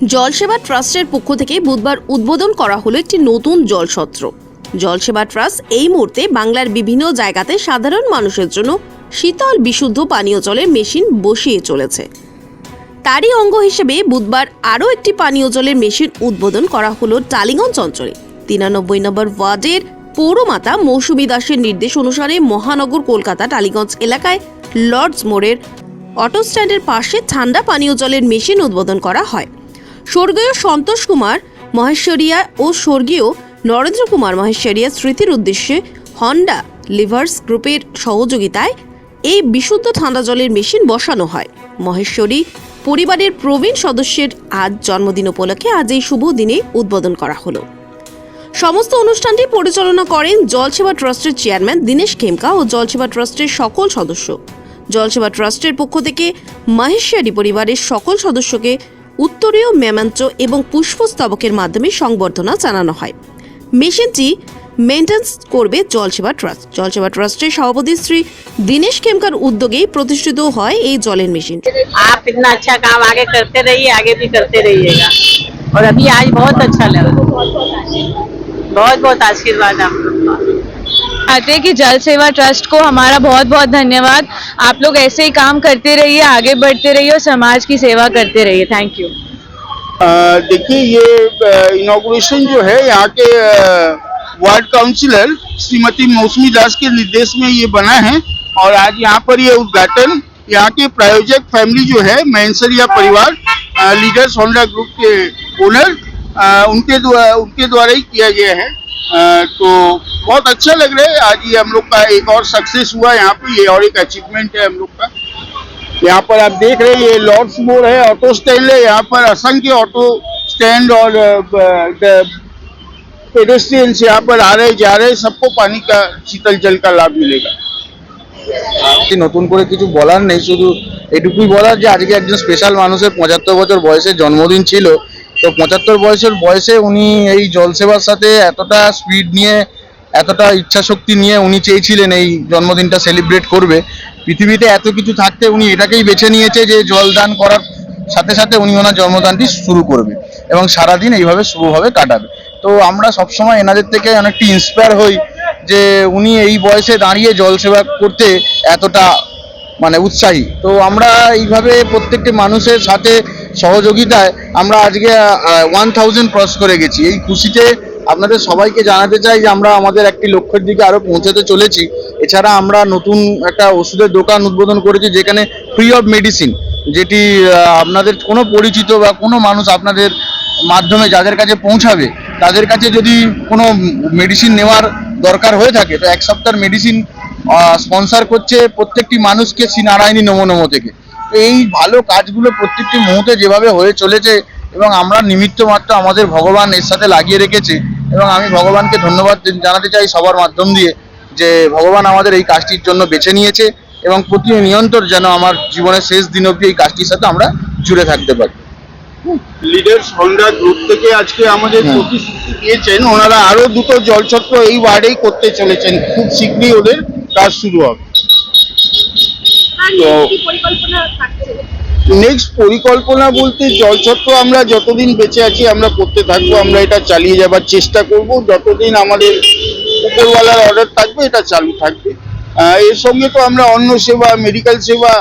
জলসেবা ট্রাস্টের পক্ষ থেকে বুধবার উদ্বোধন করা হলো একটি নতুন জলসত্র। জলসেবা ট্রাস্ট এই মুহূর্তে বাংলার বিভিন্ন জায়গাতে সাধারণ মানুষের জন্য শীতল, বিশুদ্ধ পানীয় জলের মেশিন বসিয়ে চলেছে। তারই অঙ্গ হিসেবে বুধবার আরও একটি পানীয় জলের মেশিন উদ্বোধন করা হলো টালিগঞ্জ অঞ্চলে। তিরানব্বই নম্বর ওয়ার্ডের পৌরমাতা মৌসুমী দাসের নির্দেশ অনুসারে মহানগর কলকাতা টালিগঞ্জ এলাকায় লর্ডস মোড়ের অটো স্ট্যান্ডের পাশে ঠান্ডা পানীয় জলের মেশিন উদ্বোধন করা হয়। স্বর্গীয় সন্তোষ কুমার মহেশ্বরিয়া ও স্বর্গীয় নরেন্দ্র কুমার মহেশ্বরিয়া স্মৃতির উদ্দেশ্যে হন্ডা লিভার্স গ্রুপের সহযোগিতায় এই বিশুদ্ধ ঠান্ডা জলের মেশিন বসানো হয়। মহেশ্বরী পরিবারের প্রবীণ সদস্যের আজ জন্মদিন উপলক্ষে আজ এই শুভ দিনে উদ্বোধন করা হলো। সমস্ত অনুষ্ঠানটি পরিচালনা করেন জলসেবা ট্রাস্টের চেয়ারম্যান দীনেশ খেমকা ও জলসেবা ট্রাস্টের সকল সদস্য। জলসেবা ট্রাস্টের পক্ষ থেকে মাহেশ্বরী পরিবারের সকল সদস্যকে উত্তরীয় মেমাঞ্চ এবং পুষ্পস্তবকের মাধ্যমে সংবর্ধনা জানানো হয় মেশিনটি মেনটেন্স করবে জলসেবা ট্রাস্ট জলসেবা ট্রাস্টের সভাপতি শ্রী দীনেশ খেমকার উদ্যোগেই প্রতিষ্ঠিত হয় এই জলের মেশিন आप इतना अच्छा काम आगे करते रहिए आगे भी करते रहिएगा और अभी आज बहुत अच्छा लगा बहुत बहुत आशीर्वाद आप का आते कि जल सेवा ट्रस्ट को हमारा बहुत बहुत धन्यवाद। आप लोग ऐसे ही काम करते रहिए आगे बढ़ते रहिए और समाज की सेवा करते रहिए। थैंक यू देखिए ये इनॉग्रेशन जो है यहाँ के वार्ड काउंसिलर श्रीमती मौसमी दास के निर्देश में ये बना है और आज यहाँ पर ये उद्घाटन यहाँ के प्रायोजक फैमिली जो है मैंसरिया परिवार अ, लीडर्स होंडा ग्रुप के ओनर उनके द्वारा उनके द्वारा ही किया गया है। अ, तो बहुत अच्छा लग रहा है आज ये हम लोग का एक और सक्सेस हुआ यहाँ पे ये और एक अचीवमेंट है हम लोग का यहाँ पर आप देख रहे हैं ये लॉर्ड्स मोड़ है ऑटो स्टैंड है यहाँ पर असंख्य ऑटो स्टैंड और पेडेस्ट्रियंस यहाँ पर आ रहे जा रहे सबको पानी का शीतल जल का लाभ मिलेगा কি নতুন করে কিছু বলার নেই শুধু এটুকুই বলার যে আজকে একজন স্পেশাল মানুষের পঁচাত্তর বছর বয়সে জন্মদিন ছিল তো পঁচাত্তর বয়সের বয়সে উনি এই জলসেবার সাথে এতটা স্পিড নিয়ে এতটা ইচ্ছা শক্তি নিয়ে উনি চেয়েছিলেন এই জন্মদিনটা সেলিব্রেট করবে। পৃথিবীতে এত কিছু থাকতে উনি এটাকেই বেছে নিয়েছে যে জলদান করার সাথে সাথে উনি ওনার জন্মদানটি শুরু করবে এবং সারাদিন এইভাবে শুভভাবে কাটাবে। তো আমরা সবসময় এনাদের থেকে অনেকটি ইন্সপায়ার হই যে উনি এই বয়সে দাঁড়িয়ে জল সেবা করতে এতটা মানে উৎসাহী। তো আমরা এইভাবে প্রত্যেকটি মানুষের সাথে সহযোগিতায় আমরা আজকে ওয়ান থাউজেন্ড ক্রস করে গেছি। এই খুশিতে আপনাদের সবাইকে জানাতে চাই যে আমরা আমাদের একটি লক্ষ্যের দিকে আরও পৌঁছাতে চলেছি। এছাড়া আমরা নতুন একটা ওষুধের দোকান উদ্বোধন করেছি যেখানে ফ্রি অফ মেডিসিন যেটি আপনাদের কোনো পরিচিত বা কোনো মানুষ আপনাদের মাধ্যমে যাদের কাছে পৌঁছাবে, তাদের কাছে যদি কোনো মেডিসিন নেওয়ার দরকার হয়ে থাকে, তো এক সপ্তাহের মেডিসিন স্পন্সর করছে প্রত্যেকটি মানুষকে শ্রী নারায়ণী নমো নমো থেকে। তো এই ভালো কাজগুলো প্রত্যেকটি মুহূর্তে যেভাবে হয়ে চলেছে এবং আমরা নিমিত্ত মাত্র আমাদের ভগবান এর সাথে লাগিয়ে রেখেছে এবং আমি ভগবানকে ধন্যবাদ জানাতে চাই সবার মাধ্যম দিয়ে যে ভগবান আমাদের এই কাজটির জন্য বেছে নিয়েছে এবং প্রতি নিয়ন্ত্রণ যেন আমার জীবনের শেষ দিন অবধি এই কাজটির সাথে আমরা জুড়ে থাকতে পারি। গ্রুপ থেকে আজকে আমাদের। প্রতিশ্রুতি দিয়েছেন। ওনারা আরও দুটো এই ওয়ার্ডেই করতে চলেছেন। খুব শীঘ্রই ওদের কাজ শুরু হবে। তো নেক্সট পরিকল্পনা বলতে জলছত্র আমরা যতদিন বেঁচে আছি, আমরা করতে থাকব, আমরা এটা চালিয়ে যাবার চেষ্টা করব। যতদিন আমাদের উপরওয়ালার অর্ডার থাকবে, এটা চালু থাকবে। এর সঙ্গে তো আমরা অন্য সেবা মেডিকেল সেবা,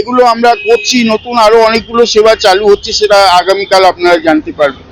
এগুলো আমরা করছি। নতুন আরও অনেকগুলো সেবা চালু হচ্ছে, সেটা আগামীকাল আপনারা জানতে পারবেন।